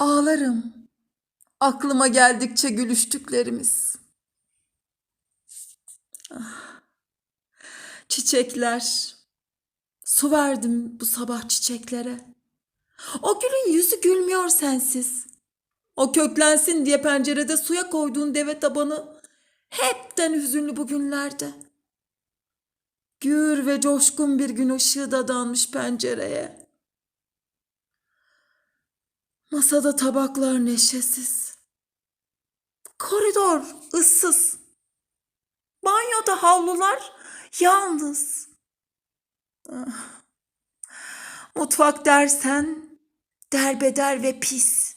Ağlarım. Aklıma geldikçe gülüştüklerimiz. Ah. Çiçekler. Su verdim bu sabah çiçeklere. O gülün yüzü gülmüyor sensiz. O köklensin diye pencerede suya koyduğun deve tabanı hepten hüzünlü bugünlerde. Gür ve coşkun bir gün ışığı da dalmış pencereye. Masada tabaklar neşesiz. Koridor ıssız. Banyoda havlular yalnız. Ah. Mutfak dersen derbeder ve pis.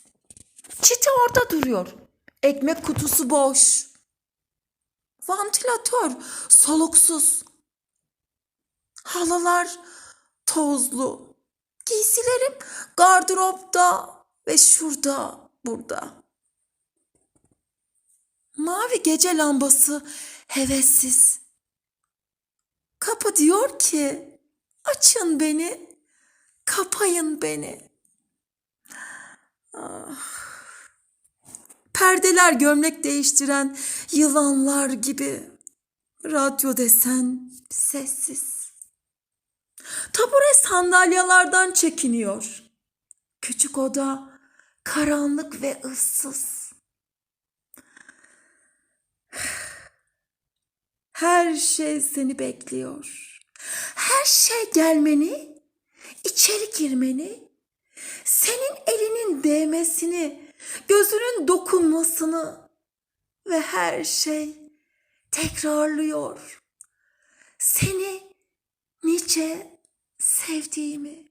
Çiti orada duruyor. Ekmek kutusu boş. Vantilatör soluksuz. Halılar tozlu. Giysilerim gardıropta ve şurada, burada. Mavi gece lambası hevessiz. Kapı diyor ki, açın beni, kapayın beni. Ah. Perdeler gömlek değiştiren yılanlar gibi. Radyo desen sessiz. Tabure sandalyalardan çekiniyor. Küçük oda karanlık ve ıssız. Her şey seni bekliyor. Her şey gelmeni, içeri girmeni, senin elinin değmesini, gözünün dokunmasını ve her şey tekrarlıyor. Seni nice sevdiğimi.